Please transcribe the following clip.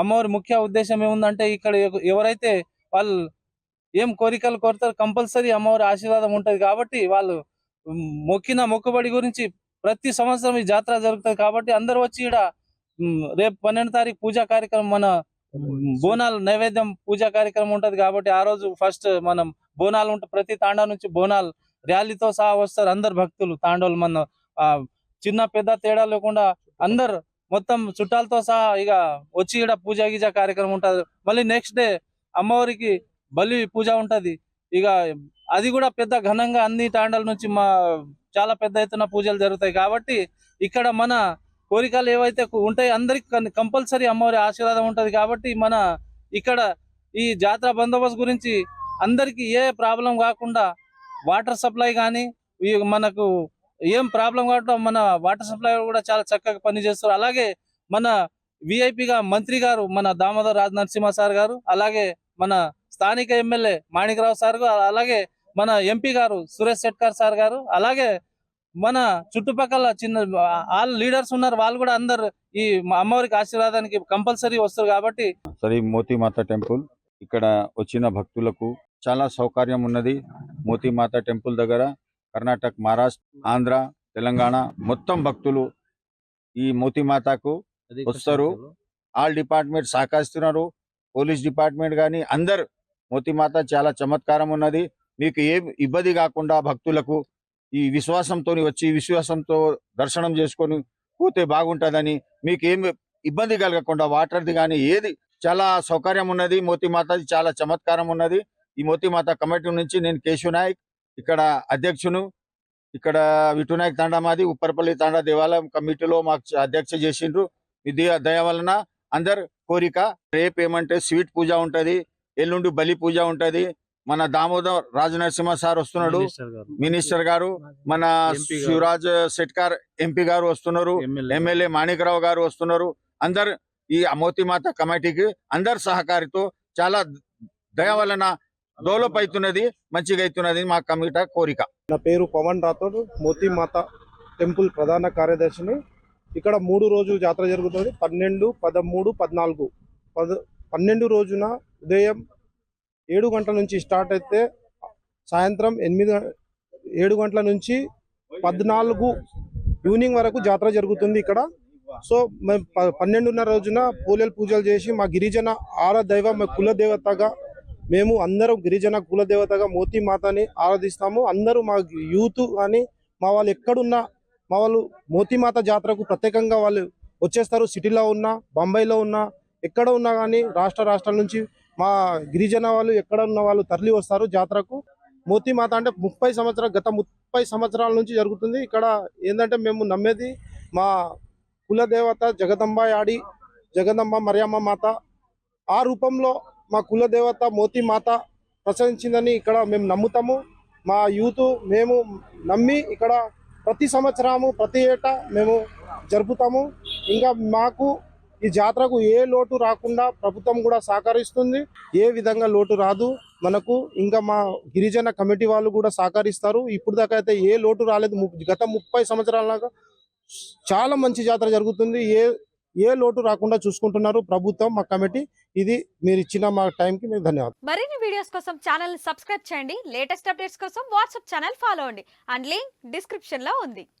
అమ్మవారి ముఖ్య ఉద్దేశం ఏముందంటే ఇక్కడ ఎవరైతే వాళ్ళు ఏం కోరికలు కోరుతారు కంపల్సరీ అమ్మవారి ఆశీర్వాదం ఉంటది కాబట్టి వాళ్ళు మొక్కిన మొక్కుబడి గురించి ప్రతి సంవత్సరం ఈ జాతర జరుగుతుంది కాబట్టి అందరు వచ్చి ఇక్కడ రేపు పన్నెండు తారీఖు పూజా కార్యక్రమం మన బోనాలు నైవేద్యం పూజా కార్యక్రమం ఉంటది కాబట్టి ఆ రోజు ఫస్ట్ మనం బోనాలు ఉంటాయి ప్రతి తాండా నుంచి బోనాలు ర్యాలీతో సహా వస్తారు అందరు భక్తులు తాండోలు మన ఆ, చిన్న పెద్ద తేడా లేకుండా అందరు మొత్తం చుట్టాలతో సహా ఇక వచ్చి ఇక్కడ పూజ గీజ కార్యక్రమం ఉంటది. మళ్ళీ నెక్స్ట్ డే అమ్మవారికి బలి పూజ ఉంటది. ఇక అది కూడా పెద్ద ఘనంగా అన్ని తాండాల నుంచి మా చాలా పెద్ద ఎత్తున పూజలు జరుగుతాయి. కాబట్టి ఇక్కడ మన కోరికలు ఏవైతే ఉంటాయి అందరికి కంపల్సరీ అమ్మవారి ఆశీర్వాదం ఉంటది. కాబట్టి మన ఇక్కడ ఈ జాతర బందోబస్తు గురించి అందరికీ ఏ ప్రాబ్లం కాకుండా వాటర్ సప్లై కానీ మనకు ఏం ప్రాబ్లం కావటం మన వాటర్ సప్లై కూడా చాలా చక్కగా పనిచేస్తారు. అలాగే మన విఐపిగా మంత్రి గారు మన దామోదర్ రాజ్ నరసింహ సార్ గారు అలాగే మన స్థానిక ఎమ్మెల్యే మాణికరావు సార్ గారు అలాగే మన ఎంపీ గారు సురేష్ శెట్కర్ సార్ గారు అలాగే మన చుట్టుపక్కల చిన్న ఆల్ లీడర్స్ ఉన్నారు. వాళ్ళు కూడా అందరు ఈ అమ్మవారికి ఆశీర్వాదానికి కంపల్సరీ వస్తారు కాబట్టి. సరే మోతీమాత టెంపుల్ ఇక్కడ వచ్చిన భక్తులకు చాలా సౌకర్యం ఉన్నది. మోతీమాత టెంపుల్ దగ్గర కర్ణాటక మహారాష్ట్ర ఆంధ్ర తెలంగాణ మొత్తం భక్తులు ఈ మోతీమాతకు వస్తారు. ఆల్ డిపార్ట్మెంట్ సహకరిస్తున్నారు పోలీస్ డిపార్ట్మెంట్ కానీ అందరు మోతీమాత చాలా చమత్కారం ఉన్నది. మీకు ఏం ఇబ్బంది కాకుండా భక్తులకు ఈ విశ్వాసంతో వచ్చి విశ్వాసంతో దర్శనం చేసుకొని పోతే బాగుంటుందని మీకు ఏం ఇబ్బంది కలగకుండా వాటర్ది కానీ ఏది చాలా సౌకర్యం ఉన్నది. మోతీమాతది చాలా చమత్కారం ఉన్నది. ఈ మోతీమాత కమిటీ నుంచి నేను కేశవ నాయక్. ఇక్కడ అధ్యక్షును ఇక్కడ విటునాయక్ తాండా మాది ఉప్పరపల్లి తాండా దేవాలయం కమిటీలో మాకు అధ్యక్ష చేసిండ్రు. మీ దయ వలన అందరు కోరిక రేపు ఏమంటే స్వీట్ పూజ ఉంటది ఎల్లుండి బలి పూజ ఉంటది. మన దామోదర్ రాజనరసింహ సార్ వస్తున్నాడు. మినిస్టర్ గారు. మన. శివరాజ్ శెట్కార్ ఎంపీ గారు వస్తున్నారు. ఎమ్మెల్యే. మాణికరావు గారు వస్తున్నారు. అందరు ఈ మోతిమాత కమిటీకి అందరు సహకారితో చాలా దయ వలన డెవలప్ అవుతున్నది మంచిగా అవుతున్నది మా కమిటీ కోరిక. నా పేరు పవన్ రాథోడ్ మోతీ మాత టెంపుల్ ప్రధాన కార్యదర్శిని. ఇక్కడ మూడు రోజులు జాతర జరుగుతుంది పన్నెండు పదమూడు పద్నాలుగు. పద పన్నెండు రోజున ఉదయం ఏడు గంటల నుంచి స్టార్ట్ అయితే సాయంత్రం ఎనిమిది ఏడు గంటల నుంచి పద్నాలుగు ఈవినింగ్ వరకు జాతర జరుగుతుంది ఇక్కడ. సో మేము పన్నెండున్నర రోజున పూలలు పూజలు చేసి మా గిరిజన ఆర దైవ మా కుల దేవతగా మేము అందరం గిరిజన కులదేవతగా మోతీ మాతని ఆరాధిస్తాము. అందరూ మా యూత్ కానీ మా వాళ్ళు ఎక్కడున్నా మా వాళ్ళు మోతీమాత జాతరకు ప్రత్యేకంగా వాళ్ళు వచ్చేస్తారు. సిటీలో ఉన్నా బొంబాయిలో ఉన్నా ఎక్కడ ఉన్నా కానీ రాష్ట్ర రాష్ట్రాల నుంచి మా గిరిజన వాళ్ళు ఎక్కడ ఉన్న వాళ్ళు తరలి వస్తారు జాతరకు. మోతీ మాత అంటే ముప్పై సంవత్సరాలు గత ముప్పై సంవత్సరాల నుంచి జరుగుతుంది. ఇక్కడ ఏంటంటే మేము నమ్మేది మా కులదేవత జగదంబ యాడి జగదంబ మరియమ్మ మాత ఆ రూపంలో మా కుల దేవత మోతీ మాత ప్రసరించిందని ఇక్కడ మేము నమ్ముతాము. మా యూత్ మేము నమ్మి ఇక్కడ ప్రతి సంవత్సరము ప్రతి ఏటా మేము జరుపుతాము. ఇంకా మాకు ఈ జాతరకు ఏ లోటు రాకుండా ప్రభుత్వం కూడా సహకరిస్తుంది. ఏ విధంగా లోటు రాదు. మనకు ఇంకా మా గిరిజన కమిటీ వాళ్ళు కూడా సహకరిస్తారు. ఇప్పుడు దాకా అయితే ఏ లోటు రాలేదు. ము- గత ముప్పై సంవత్సరాల చాలా మంచి జాతర జరుగుతుంది. ఏ ఏ లోటు రాకుండా చూసుకుంటున్నారు ప్రభుత్వం మా కమిటీ. ఇది మీరు ఇచ్చిన మా టైంకి మీకు ధన్యవాదాలు. మరిన్ని వీడియోస్ కోసం ఛానల్ సబ్స్క్రైబ్ చేయండి. లేటెస్ట్ అప్డేట్స్ కోసం వాట్సాప్ ఛానల్ ఫాలో అవ్వండి. అండ్ లింక్ డిస్క్రిప్షన్లో ఉంది.